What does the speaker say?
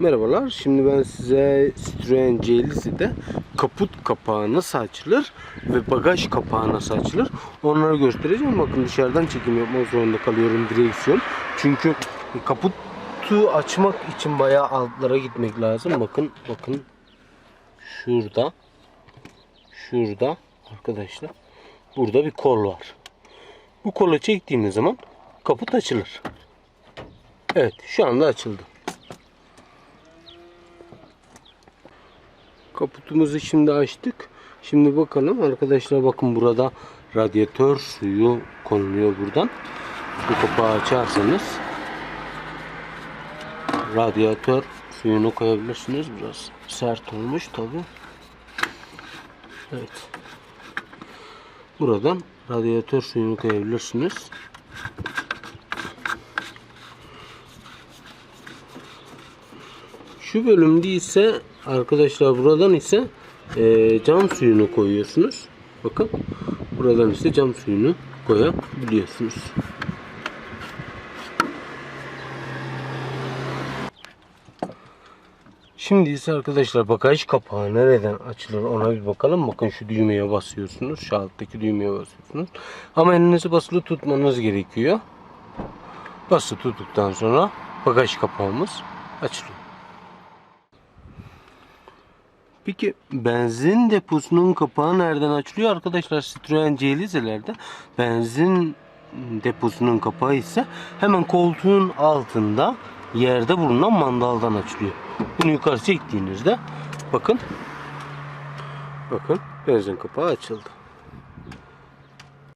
Merhabalar. Şimdi ben size Citroen C50'de kaput kapağı nasıl açılır ve bagaj kapağı nasıl açılır onları göstereceğim. Bakın dışarıdan çekim yapmak zorunda kalıyorum direksiyon. Çünkü kaputu açmak için bayağı altlara gitmek lazım. Bakın bakın şurada şurada arkadaşlar burada bir kol var. Bu kola çektiğimiz zaman kaput açılır. Evet şu anda açıldı. Kaputumuzu şimdi açtık. Şimdi bakalım arkadaşlar bakın burada radyatör suyu konuluyor buradan. Bu kapağı açarsanız radyatör suyunu koyabilirsiniz. Biraz sert olmuş tabi. Evet. Buradan radyatör suyunu koyabilirsiniz. Şu bölümde ise arkadaşlar buradan ise e, cam suyunu koyuyorsunuz. Bakın buradan ise cam suyunu koyabiliyorsunuz. Şimdi ise arkadaşlar bagaj kapağı nereden açılır ona bir bakalım. Bakın şu düğmeye basıyorsunuz. Şu alttaki düğmeye basıyorsunuz. Ama elinizi basılı tutmanız gerekiyor. Basılı tuttuktan sonra bagaj kapağımız açılıyor. Peki benzin deposunun kapağı nereden açılıyor? Arkadaşlar Citroen C50'lerde benzin deposunun kapağı ise hemen koltuğun altında yerde bulunan mandaldan açılıyor. Bunu yukarı çektiğinizde bakın bakın benzin kapağı açıldı.